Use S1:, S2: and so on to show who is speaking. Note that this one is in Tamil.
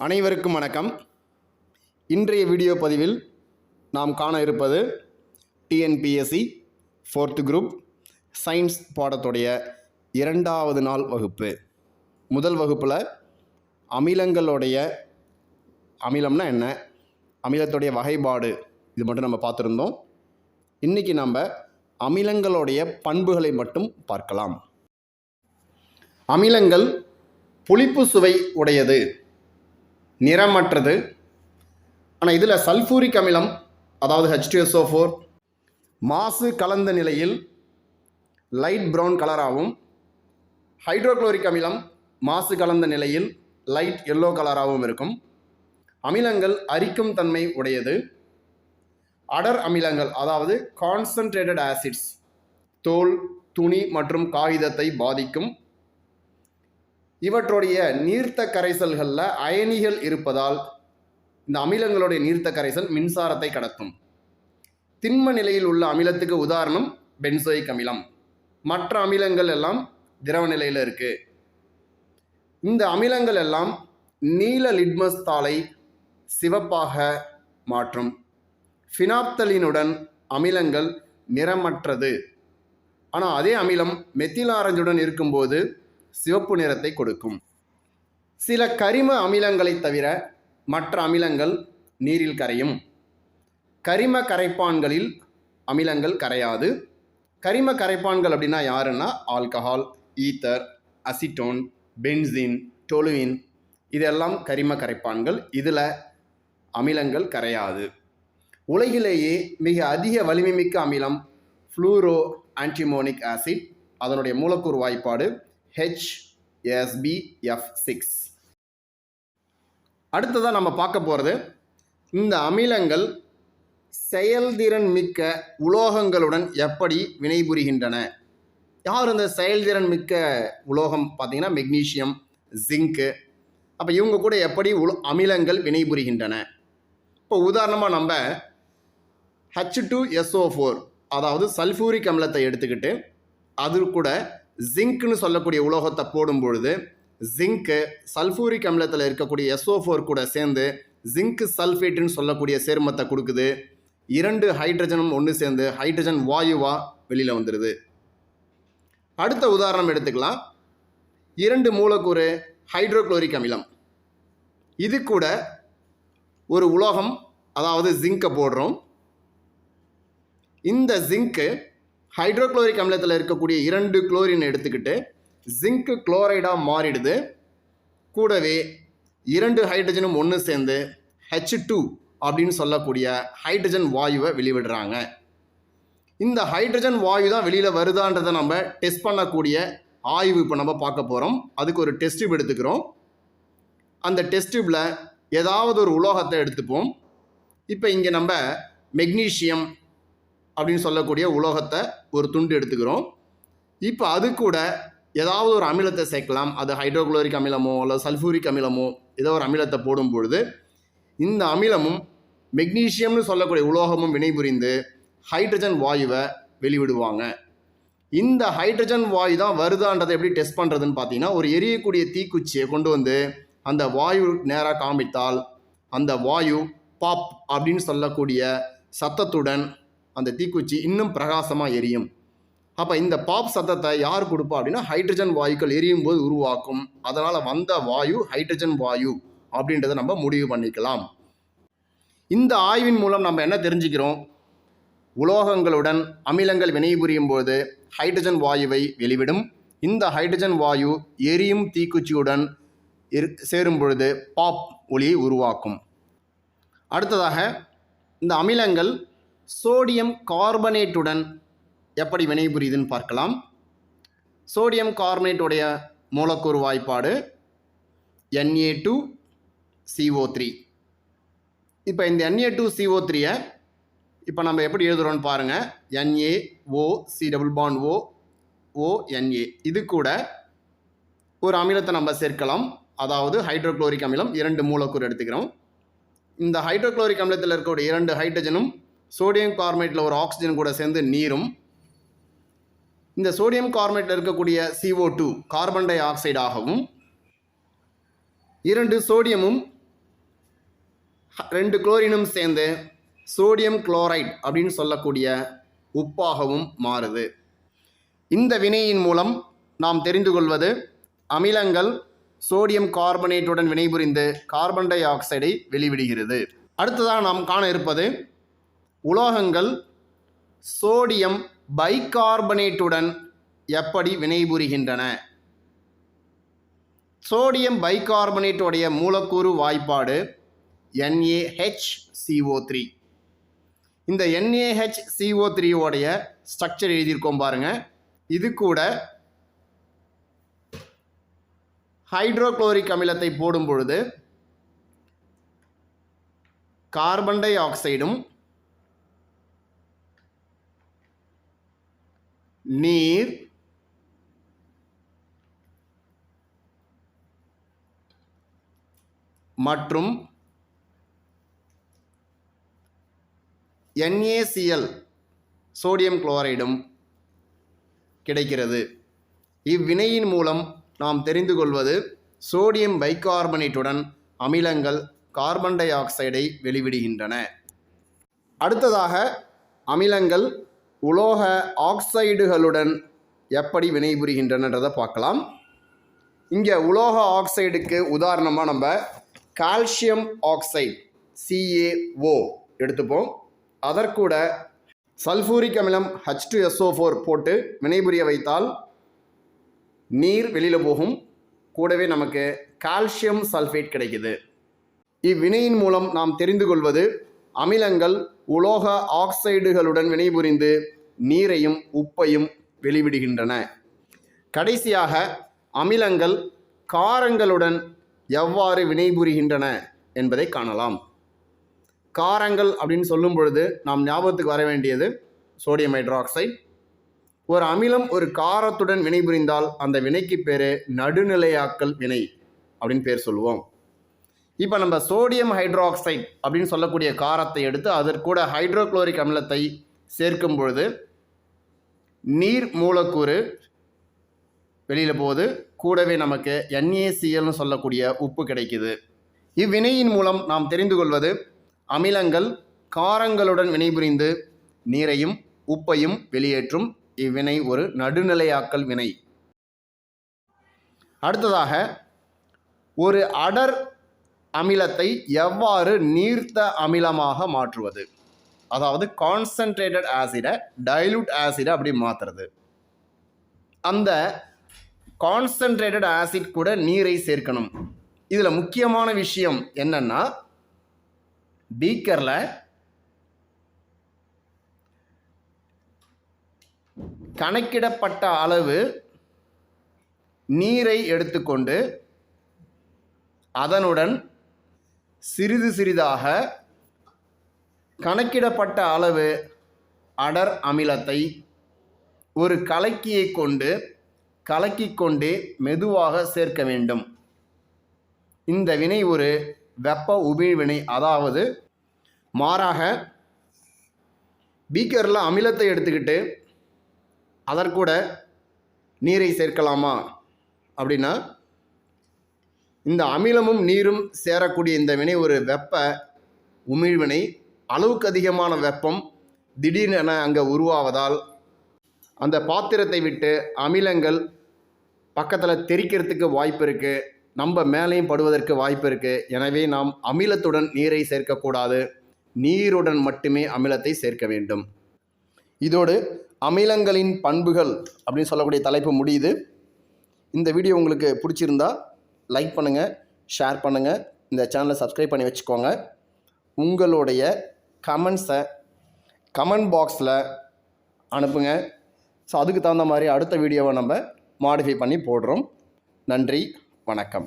S1: அனைவருக்கும் வணக்கம். இன்றைய வீடியோ பதிவில் நாம் காண இருப்பது டிஎன்பிஎஸ்சி ஃபோர்த் குரூப் சயின்ஸ் பாடத்துடைய இரண்டாவது நாள் வகுப்பு. முதல் வகுப்பில் அமிலங்களுடைய அமிலம்னா என்ன? அமிலத்துடைய வகைப்பாடு இது மட்டும் நம்ம பார்த்துருந்தோம். இன்றைக்கி நம்ம அமிலங்களுடைய பண்புகளை மட்டும் பார்க்கலாம். அமிலங்கள் புளிப்பு சுவை உடையது. நிறமற்றது. ஆனால் இதில் சல்ஃபூரிக் அமிலம் அதாவது ஹெச்டிஎஸ்ஓ ஃபோர் மாசு கலந்த நிலையில் லைட் ப்ரௌன் கலராகவும் ஹைட்ரோக்ளோரிக் அமிலம் மாசு கலந்த நிலையில் லைட் எல்லோ கலராகவும் இருக்கும். அமிலங்கள் அரிக்கும் தன்மை உடையது. அடர் அமிலங்கள் அதாவது கான்சன்ட்ரேட்டட் ஆசிட்ஸ் தோல் துணி மற்றும் காகிதத்தை பாதிக்கும். இவற்றுடைய நீர்த்த கரைசல்களில் அயனிகள் இருப்பதால் இந்த அமிலங்களுடைய நீர்த்த கரைசல் மின்சாரத்தை கடத்தும். திண்ம நிலையில் உள்ள அமிலத்துக்கு உதாரணம் பென்சோயிக் அமிலம். மற்ற அமிலங்கள் எல்லாம் திரவ நிலையில் இருக்குது இந்த அமிலங்கள் எல்லாம் நீல லிட்மஸ் தாளை சிவப்பாக மாற்றும். ஃபினாப்தலினுடன் அமிலங்கள் நிறமற்றது. ஆனால் அதே அமிலம் மெத்திலாரஞ்சுடன் இருக்கும்போது சிவப்பு நிறத்தை கொடுக்கும். சில கரிம அமிலங்களைத் தவிர மற்ற அமிலங்கள் நீரில் கரையும். கரிம கரைப்பான்களில் அமிலங்கள் கரையாது. கரிம கரைப்பான்கள் அப்படின்னா யாருன்னா? Alcohol ether acetone benzene toluene இதெல்லாம் கரிம கரைப்பான்கள். இதில் அமிலங்கள் கரையாது. உலகிலேயே மிக அதிக வலிமைமிக்க அமிலம் ஃப்ளூரோ ஆன்டிமோனிக் ஆசிட் அதனுடைய மூலக்கூறு வாய்ப்பாடு ஹெச்எஸ்பிஎஃப் சிக்ஸ் அடுத்ததாக நம்ம பார்க்க போகிறது இந்த அமிலங்கள் செயல்திறன் மிக்க உலோகங்களுடன் எப்படி வினைபுரிகின்றன? யார் இந்த செயல்திறன் மிக்க உலோகம் பார்த்திங்கன்னா மெக்னீஷியம் ஜிங்க்கு அப்போ இவங்க கூட எப்படி உல அமிலங்கள் வினைபுரிகின்றன? இப்போ உதாரணமாக நம்ம ஹச் டூ எஸ்ஓ ஃபோர் அதாவது சல்ஃபூரிக் அமிலத்தை எடுத்துக்கிட்டு அது கூட ஜிங்க்னு சொல்லக்கூடிய உலோகத்தை போடும் பொழுது ஜிங்க்கு சல்ஃபூரிக் அமிலத்தில் இருக்கக்கூடிய எஸ்ஓ ஃபோர் கூட சேர்ந்து ஜிங்க் சல்ஃபேட்டுன்னு சொல்லக்கூடிய சேர்மத்தை கொடுக்குது. இரண்டு ஹைட்ரஜனும் ஒன்று சேர்ந்து ஹைட்ரஜன் வாயுவாக வெளியில் வந்துடுது அடுத்த உதாரணம் எடுத்துக்கலாம். இரண்டு மூலக்கூறு ஹைட்ரோக்ளோரிக் அமிலம். இது கூட ஒரு உலோகம் அதாவது ஜிங்கை போடுறோம். இந்த ஜிங்க்கு ஹைட்ரோக்ளோரிக் அமிலத்தில் இருக்கக்கூடிய இரண்டு குளோரின் எடுத்துக்கிட்டு ஜிங்க் குளோரைடாக மாறிடுது. கூடவே இரண்டு ஹைட்ரஜனும் ஒன்று சேர்ந்து ஹெச் டூ அப்படின்னு சொல்லக்கூடிய ஹைட்ரஜன் வாயுவை வெளிவிடுறாங்க. இந்த ஹைட்ரஜன் வாயு தான் வெளியில் வருதான்றதை நம்ம டெஸ்ட் பண்ணக்கூடிய ஆய்வு இப்போ நம்ம பார்க்க போகிறோம் அதுக்கு ஒரு டெஸ்ட் டியூப் எடுத்துக்கிறோம். அந்த டெஸ்ட் டியூப்பில் ஏதாவது ஒரு உலோகத்தை எடுத்துப்போம். இப்போ இங்கே நம்ம மெக்னீஷியம் அப்படின்னு சொல்லக்கூடிய உலோகத்தை ஒரு துண்டு எடுத்துக்கிறோம். இப்போ அது கூட ஏதாவது ஒரு அமிலத்தை சேர்க்கலாம். அது ஹைட்ரோக்ளோரிக் அமிலமோ அல்லது சல்ஃபூரிக் அமிலமோ ஏதோ ஒரு அமிலத்தை போடும் பொழுது இந்த அமிலமும் மெக்னீஷியம்னு சொல்லக்கூடிய உலோகமும் வினைபுரிந்து ஹைட்ரஜன் வாயுவை வெளிவிடுவாங்க. இந்த ஹைட்ரஜன் வாயு தான் வருதான்றதை எப்படி டெஸ்ட் பண்ணுறதுன்னு பார்த்தீங்கன்னா ஒரு எரியக்கூடிய தீக்குச்சியை கொண்டு வந்து அந்த வாயு நேராக காமித்தால் அந்த வாயு பாப் அப்படின்னு சொல்லக்கூடிய சத்தத்துடன் அந்த தீக்குச்சி இன்னும் பிரகாசமாக எரியும். அப்போ இந்த பாப் சத்தத்தை யார் கொடுப்பா அப்படின்னா ஹைட்ரஜன் வாயுக்கள் எரியும் போது உருவாக்கும். அதனால் வந்த வாயு ஹைட்ரஜன் வாயு அப்படின்றத நம்ம முடிவு பண்ணிக்கலாம். இந்த ஆய்வின் மூலம் நம்ம என்ன தெரிஞ்சுக்கிறோம்? உலோகங்களுடன் அமிலங்கள் வினைபுரியும் போது ஹைட்ரஜன் வாயுவை வெளிவிடும். இந்த ஹைட்ரஜன் வாயு எரியும் தீக்குச்சியுடன் இரு சேரும் பொழுது பாப் ஒளியை உருவாக்கும். அடுத்ததாக இந்த அமிலங்கள் சோடியம் கார்பனேட்டுடன் எப்படி வினைபுரியுதுன்னு பார்க்கலாம். சோடியம் கார்பனேட்டுடைய மூலக்கூறு வாய்ப்பாடு என்ஏ டூ சிஓ த்ரீ இப்போ இந்த என்ஏ டூ சிஓ த்ரீயை இப்போ நம்ம எப்படி எழுதுகிறோன்னு பாருங்கள் NA O C double bond O O NA இது கூட ஒரு அமிலத்தை நம்ம சேர்க்கலாம். அதாவது ஹைட்ரோக்ளோரிக் அமிலம் இரண்டு மூலக்கூறு எடுத்துக்கிறோம். இந்த ஹைட்ரோக்ளோரிக் அமிலத்தில் இருக்கக்கூடிய இரண்டு ஹைட்ரஜனும் சோடியம் கார்மேட்டில் ஒரு ஆக்சிஜன் கூட சேர்ந்து நீரும் இந்த சோடியம் கார்மேட்டில் இருக்கக்கூடிய சிஓ டூ கார்பன் டை ஆக்சைடாகவும் இரண்டு சோடியமும் ரெண்டு குளோரினும் சேர்ந்து சோடியம் குளோரைட் அப்படின்னு சொல்லக்கூடிய உப்பாகவும் மாறுது. இந்த வினையின் மூலம் நாம் தெரிந்து கொள்வது அமிலங்கள் சோடியம் கார்பனேட்டுடன் வினைபுரிந்து கார்பன் டை ஆக்சைடை வெளிவிடுகிறது. அடுத்ததாக நாம் காண இருப்பது உலோகங்கள் சோடியம் பைகார்பனேட்டுடன் எப்படி வினைபுரிகின்றன? சோடியம் பைகார்பனேட்டுடைய மூலக்கூறு வாய்ப்பாடு என்ஏஹெச் சிஓ த்ரீ இந்த என்ஏஹெச் சிஓ த்ரீயோடைய ஸ்ட்ரக்சர் எழுதியிருக்கோம் பாருங்கள் இது கூட ஹைட்ரோக்ளோரிக் அமிலத்தை போடும் பொழுது கார்பன் டை ஆக்சைடும் நீர் மற்றும் என்ஏசிஎல் சோடியம் குளோரைடும் கிடைக்கிறது. இவ்வினையின் மூலம் நாம் தெரிந்து கொள்வது சோடியம் பைகார்பனேட்டுடன் அமிலங்கள் கார்பன் டை ஆக்சைடை வெளிவிடுகின்றன. அடுத்ததாக அமிலங்கள் உலோக ஆக்சைடுகளுடன் எப்படி வினைபுரிகின்றனன்றதை பார்க்கலாம். இங்கே உலோக ஆக்சைடுக்கு உதாரணமாக நம்ம கால்சியம் ஆக்சைடு சிஏஓ எடுத்துப்போம். அதற்கூட சல்ஃபூரிக் அமிலம் ஹச் டூ எஸ்ஓ ஃபோர் போட்டு வினைபுரிய வைத்தால் நீர் வெளியில் போகும். கூடவே நமக்கு கால்சியம் சல்ஃபேட் கிடைக்குது. இவ்வினையின் மூலம் நாம் தெரிந்து கொள்வது அமிலங்கள் உலோக ஆக்சைடுகளுடன் வினைபுரிந்து நீரையும் உப்பையும் வெளிவிடுகின்றன. கடைசியாக அமிலங்கள் காரங்களுடன் எவ்வாறு வினைபுரிகின்றன என்பதை காணலாம். காரங்கள் அப்படின்னு சொல்லும் பொழுது நாம் ஞாபகத்துக்கு வர வேண்டியது சோடியம் ஹைட்ராக்சைடு ஒரு அமிலம் ஒரு காரத்துடன் வினைபுரிந்தால் அந்த வினைக்கு பேர் நடுநிலையாக்கல் வினை அப்படின்னு பேர் சொல்லுவோம். இப்போ நம்ம சோடியம் ஹைட்ராக்சைட் அப்படின்னு சொல்லக்கூடிய காரத்தை எடுத்து அதற்கூட ஹைட்ரோக்ளோரிக் அமிலத்தை சேர்க்கும் பொழுது நீர் மூலக்கூறு வெளியில் போகுது. கூடவே நமக்கு என்ஏசிஎல்னு சொல்லக்கூடிய உப்பு கிடைக்குது. இவ்வினையின் மூலம் நாம் தெரிந்து கொள்வது அமிலங்கள் காரங்களுடன் வினைபுரிந்து நீரையும் உப்பையும் வெளியேற்றும் இவ்வினை ஒரு நடுநிலையாக்கல் வினை. அடுத்ததாக ஒரு அடர் அமிலத்தை எவ்வாறு நீர்த்த அமிலமாக மாற்றுவது? அதாவது கான்சன்ட்ரேட்டட் ஆசிடை டைலூட் ஆசிடை அப்படி மாற்றுறது அந்த கான்சன்ட்ரேட்டட் ஆசிட் கூட நீரை சேர்க்கணும். இதில் முக்கியமான விஷயம் என்னென்னா பீக்கரில் கணக்கிடப்பட்ட அளவு நீரை எடுத்துக்கொண்டு அதனுடன் சிறிது சிறிதாக கணக்கிடப்பட்ட அளவு அடர் அமிலத்தை ஒரு கலக்கியை கொண்டு கலக்கிக்கொண்டே மெதுவாக சேர்க்க வேண்டும். இந்த வினை ஒரு வெப்ப உமிழ்வினை அதாவது மாறாக பீக்கரில் அமிலத்தை எடுத்துக்கிட்டு அதற்கூட நீரை சேர்க்கலாமா? அப்படின்னா இந்த அமிலமும் நீரும் சேரக்கூடிய இந்த வினை ஒரு வெப்ப உமிழ்வினை. அளவுக்கு அதிகமான வெப்பம் திடீரென அங்கே உருவாவதால் அந்த பாத்திரத்தை விட்டு அமிலங்கள் பக்கத்தில் தெறிக்கிறதுக்கு வாய்ப்பு இருக்குது நம்ம மேலேயும் படுவதற்கு வாய்ப்பு இருக்குது எனவே நாம் அமிலத்துடன் நீரை சேர்க்கக்கூடாது நீருடன் மட்டுமே அமிலத்தை சேர்க்க வேண்டும். இதோடு அமிலங்களின் பண்புகள் அப்படின்னு சொல்லக்கூடிய தலைப்பு முடியுது. இந்த வீடியோ உங்களுக்கு பிடிச்சிருந்தா லைக் பண்ணுங்கள் ஷேர் பண்ணுங்கள் இந்த சேனலை சப்ஸ்கிரைப் பண்ணி வச்சுக்கோங்க. உங்களுடைய கமெண்ட்ஸை கமெண்ட் பாக்ஸில் அனுப்புங்க. ஸோ அதுக்கு தகுந்த மாதிரி அடுத்த வீடியோவை நம்ம மாடிஃபை பண்ணி போடுறோம். நன்றி வணக்கம்.